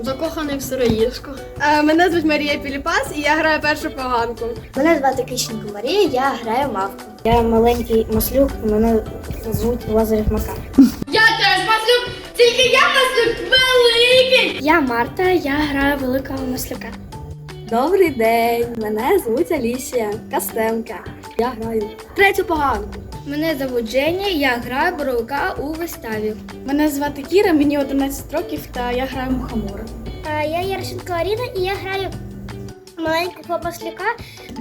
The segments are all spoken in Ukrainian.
Закоханий в сироїжку. Е, Мене звуть Марія Піліпас і я граю першу поганку. Мене звати Киченко Марія, я граю мавку. Я маленький маслюк, мене звуть Лазарів Макар. Я теж маслюк, тільки я маслюк великий. Я Марта, я граю великого маслюка. Добрий день! Мене звуть Алісія Костенка. Я граю третю поганку. Мене звуть Женя, я граю боровика у виставі. Мене звати Кіра, мені 11 років та я граю мухомора. Я Яршенко Аріна і я граю маленького маслюка,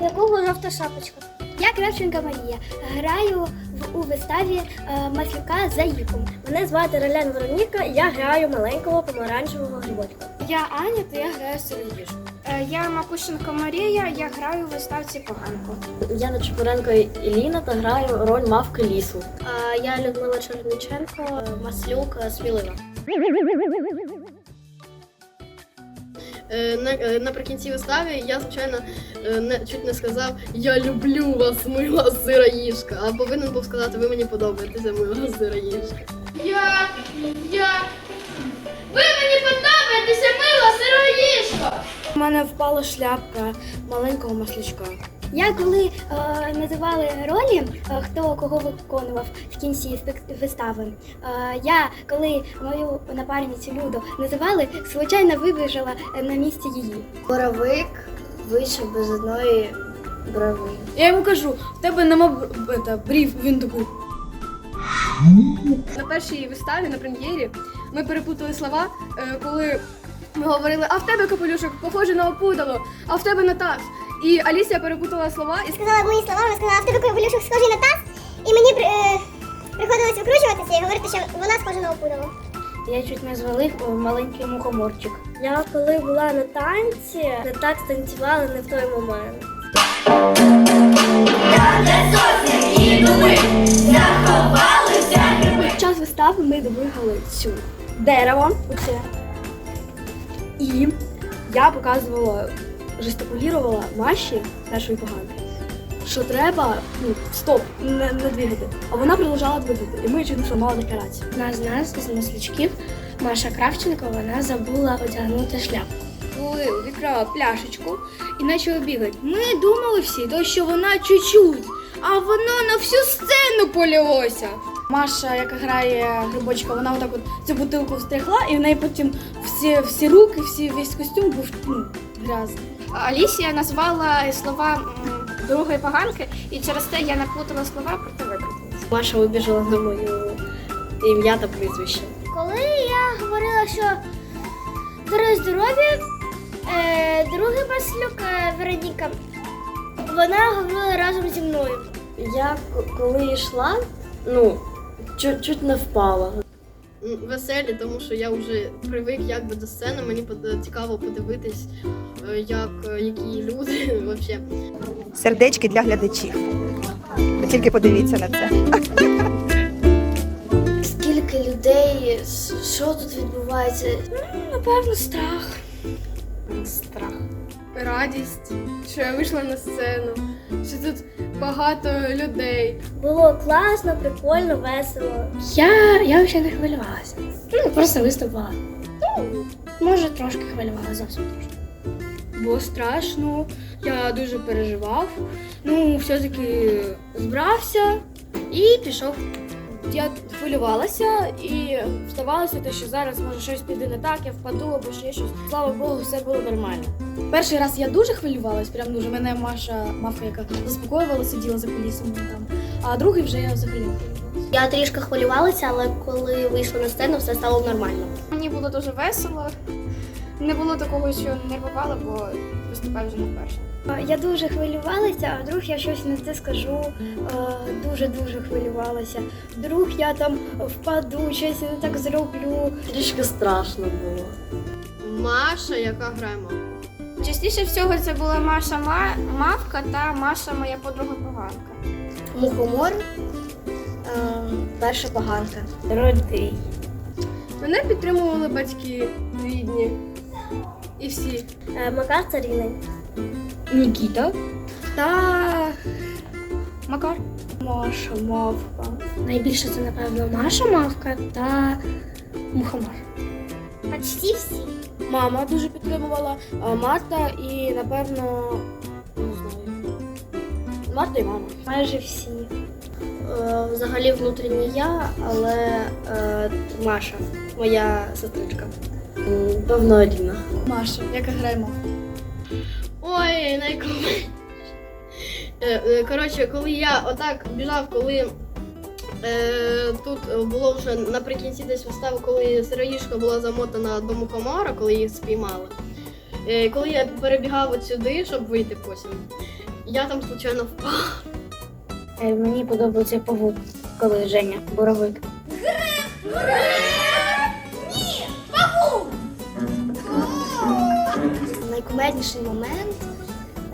у якого жовта шапочка. Я Кравченка Марія, граю в, у виставі е, маслюка за Іком. Мене звати Ролян Вероніка, я граю маленького помаранчевого грибочка. Я Аня, та я граю сироїжку. Я Макушенко Марія, я граю у виставці поганку. Я Чепуренко Іліна та граю роль мавки лісу. Я Людмила Черниченко, маслюк смілива. Е, на- е, Наприкінці вистави я, звичайно, е, не, чуть не сказав Я люблю вас, мила сироїжка. А повинен був сказати, ви мені подобаєтеся, мила сироїжка. Я, я. Ви мені подобаєтеся, мила сироїшко! У мене впала шляпка маленького маслячка. Я коли е, називали ролі, е, хто кого виконував в кінці вистави, е, я коли мою напарницю Люду називали, звичайно вибіжала е, на місці її. Боровик вийшов без одної брови. Я йому кажу, в тебе нема это, брів. Він такий. На першій виставі, на прем'єрі, ми перепутали слова, е, коли ми говорили, а в тебе капелюшок похожий на опудало, а в тебе на таз. І Алісія перепутала слова і сказала мої слова, вона сказала, в тебе капелюшок схожий на таз, і мені при- е, приходилось викручуватися і говорити, що вона схожа на опудало. Я чуть не звалив е, маленький мухоморчик. Я коли була на танці, не так станцювала не в той момент. Під час вистави ми двигали цю дерево, оце. І я показувала, жестикулювала Маші нашої поганки, що треба, ну, стоп, не, не двигати. А вона продовжала двигати, і ми чуть не зламали декорацію. Одна з нас, з маслячків, Маша Кравченко, вона забула одягнути шляпу. Коли увікрала пляшечку і почала бігати. Ми думали всі, то що вона чуть-чуть, а воно на всю сцену полилося. Маша, яка грає грибочка, вона отак от цю бутилку встряхла, і в неї потім всі, всі руки, всі, весь костюм був ну, грязний. Алісія назвала слова м, другої поганки, і через те я наплутала слова, проте викрутилася. Маша вибіжала на мою ім'я та прізвище. Коли я говорила, що здорові здорові, е, другий маслюк е, Вероніка, вона говорила разом зі мною. Я к- коли йшла, ну, чуть, чуть не впала. Веселі, тому що я вже привик якби до сцени. Мені цікаво подивитись, е, як е, які люди вообще. сердечки для глядачів. Ви тільки подивіться на це. Скільки людей, що тут відбувається? Напевно, страх. Страх. Радість, що я вийшла на сцену, що тут багато людей. Було класно, прикольно, весело. Я, я взагалі не хвилювалася. Ну, просто виступала. Ну, може, трошки хвилювалася, зовсім трошки. Було страшно, я дуже переживав. Ну, все-таки збрався і пішов. Я хвилювалася і здавалося, те, що зараз може щось піде не так, я впаду або ще щось. Слава Богу, все було нормально. Перший раз я дуже хвилювалась, прям дуже. Мене Маша, мавка, яка заспокоювала, сиділа за кулісами там. А другий вже я взагалі не хвилювалася. Я трішки хвилювалася, але коли вийшла на сцену, все стало нормально. Мені було дуже весело. Не було такого, що нервувала, бо виступаю вже не вперше. Я дуже хвилювалася, а вдруг я щось не те скажу. Дуже-дуже хвилювалася. Вдруг я там впаду, щось не так зроблю. Трішки страшно було. Маша, яка грає мавку. Частіше всього це була Маша Мавка та Маша моя подруга поганка. Мухомор, перша поганка. Родий. Мене підтримували батьки рідні. І всі. Макар Царіний. Нікіта та Макар. Маша, мавка. Найбільше це, напевно, Маша Мавка та Мухомор. Почти всі. мама дуже підтримувала, а Марта і, напевно, не знаю. Марта і мама. Майже всі. Е, взагалі внутрішній я, але е, Маша, моя сестричка. М, Аліна. Маша, яка грає мама. Ой, найколи. Коротше, коли я отак біжав, коли е, тут було вже наприкінці десь вистави, коли сироїшка була замотана до мухомора, коли їх спіймали. Е, коли я перебігав от сюди, щоб вийти потім, я там случайно впав. Е, Мені подобається павук, коли Женя боровик. Найкумедніший момент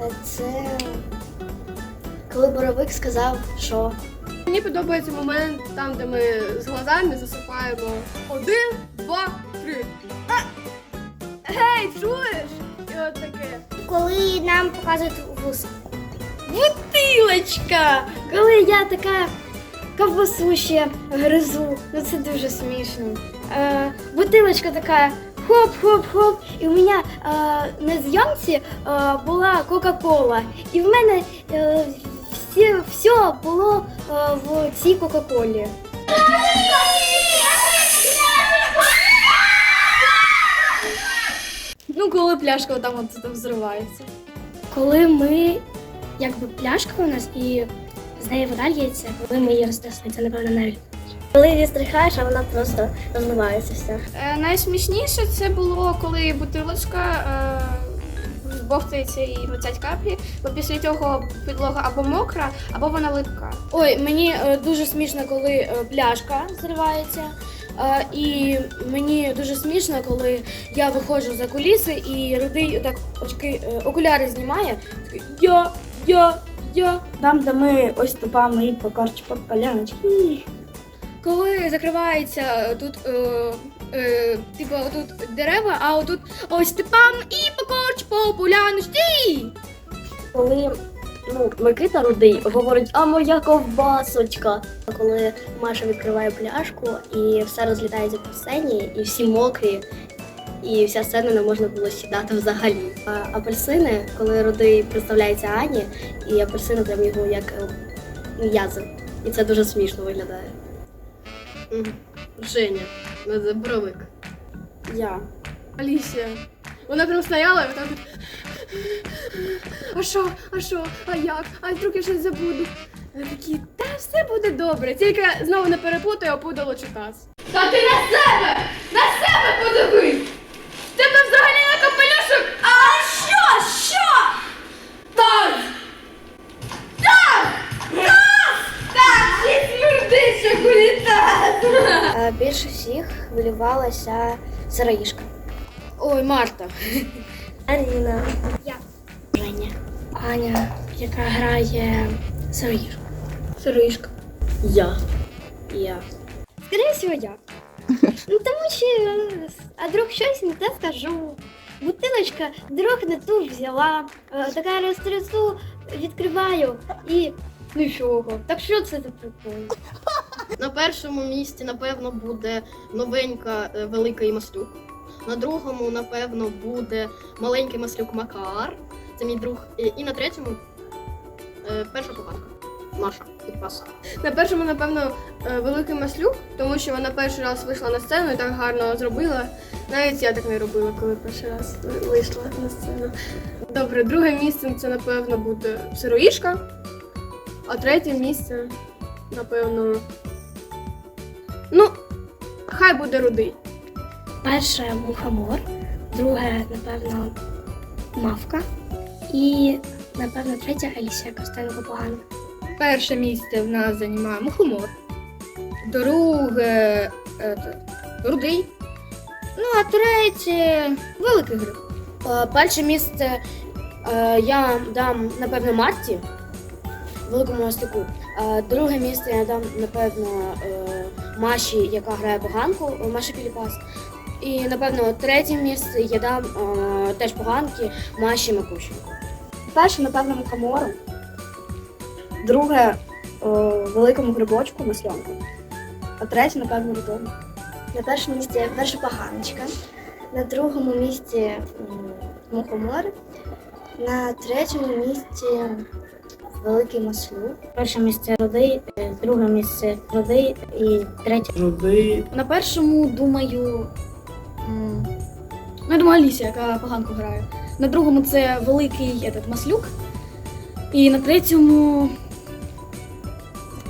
е, це коли боровик сказав, що Мені подобається момент там, де ми з глазами засипаємо один, два, три. А! Гей, чуєш? І от таке. коли нам показують вуса. Бутилочка! Коли я така ковбасу ще гризу, ну це дуже смішно. Е, бутилочка така хоп-хоп-хоп, і у мене е, на зйомці е, була Кока-Кола. І в мене е, всі, все було е, в цій Кока-Колі. Ну, коли пляшка там от там взривається. Коли ми, якби пляшка у нас і з неї вода лється, коли ми її розтисли, це напевно навіть. Коли її стрихаєш, а вона просто розливається вся. Е, найсмішніше це було, коли бутилочка е, бовтається і летять каплі, бо після цього підлога або мокра, або вона липка. Ой, мені е, дуже смішно, коли е, пляшка зривається. Е, і мені дуже смішно, коли я виходжу за куліси і рудий так очки, е, окуляри знімає. такий, Я, я, я. Там, де ми ось тупами і по поляночки. Коли закривається е, тут, е, е, типу, тут дерева, а отут ось типам і покорч по. Коли ну, Микита Рудий говорить, а моя ковбасочка. Коли Маша відкриває пляшку і все розлітається по сцені, і всі мокрі, і вся сцена не можна було сідати взагалі. А апельсини, коли Рудий представляється Ані, і апельсини прям його як е, м'язи. І це дуже смішно виглядає. Женя, боровик. Я. Алісія. Вона прям стояла і так. А що, а що, а як? А вдруг я щось забуду? Я такі, та все буде добре. Тільки знову не перепутаю, опудало чи. Та ти на себе! На себе подивись! В тебе взагалі на капелюшок! А що? Що? Так! Так! Так! Так! Ти смердиш, як унітаз! Е, Більше всіх хвилювалася сироїшка. Ой, Марта. Аріна. Я. Женя. Аня, яка грає сироїшку. Сиришка. Я. Я. Скоріше всього, я. Ну тому що, е, а друг щось не те скажу. Бутилочка друг не ту взяла. Е, Така розтрясу, відкриваю і нічого. Так що це за прикол? На першому місці, напевно, буде новенька е, великий маслюк. На другому, напевно, буде маленький маслюк Макар. Це мій друг. І, на третьому е, перша поганка. Маша підпас. На першому, напевно, е, великий маслюк, тому що вона перший раз вийшла на сцену і так гарно зробила. Навіть я так не робила, коли перший раз вийшла на сцену. Добре, друге місце це, напевно, буде сироїшка, а третє місце, напевно. Ну, хай буде рудий. Перше мухомор, друге, напевно, мавка. І, напевно, третя Алісія Костенко погана. Перше місце в нас займає мухомор. Друге ето, рудий. Ну, а третє великий гриб. Е, Перше місце е, я дам, напевно, Марті, великому мастику. Е, Друге місце я дам, напевно, е, Маші, яка грає поганку, е, Маші Піліпас. І, напевно, третє місце я дам е, теж поганки Маші Макущенко. Перше, напевно, мухомору. Друге о, великому грибочку маслянку. А третє, напевно, рудому. На першому місці перша поганочка. На другому місці мухомор. На третьому місці великий маслюк. Перше місце рудий, е, друге місце рудий і третє. На першому думаю. м, Ну, я думаю, Алісія, яка поганку грає. На другому це великий этот, маслюк. І на третьому.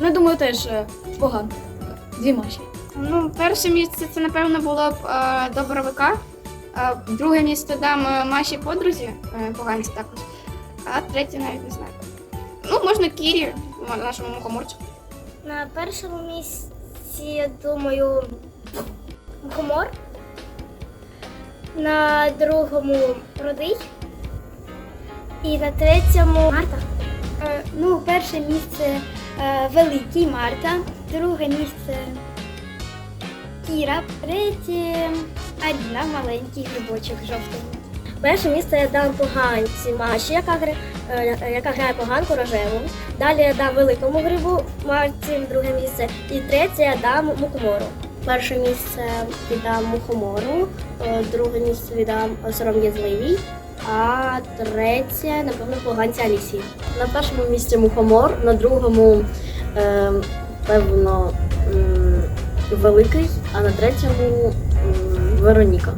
Ну, я думаю, теж е, поганка. Дві маші. Ну, перше місце це, напевно, було б е, до боровика. Е, друге місце дам е, Маші подрузі, е, поганці також. А третє навіть не знаю. Можна Кірі, нашому мухоморцю. На першому місці, я думаю, мухомор. На другому рудий. І на третьому Марта. Е, ну, перше місце е, великий Марта, друге місце Кіра, третє Аріна, маленький грибочок жовтий. Перше місце я дам поганці Маші, яка, гри- е, яка грає поганку рожеву. Далі я дам великому грибу Марці, друге місце. І третє я дам мухомору. Перше місце віддам мухомору, е, друге місце віддам сором'язливій, а третє, напевно, поганці Алісі. На першому місці мухомор, на другому, е, певно, великий, а на третьому Вероніка.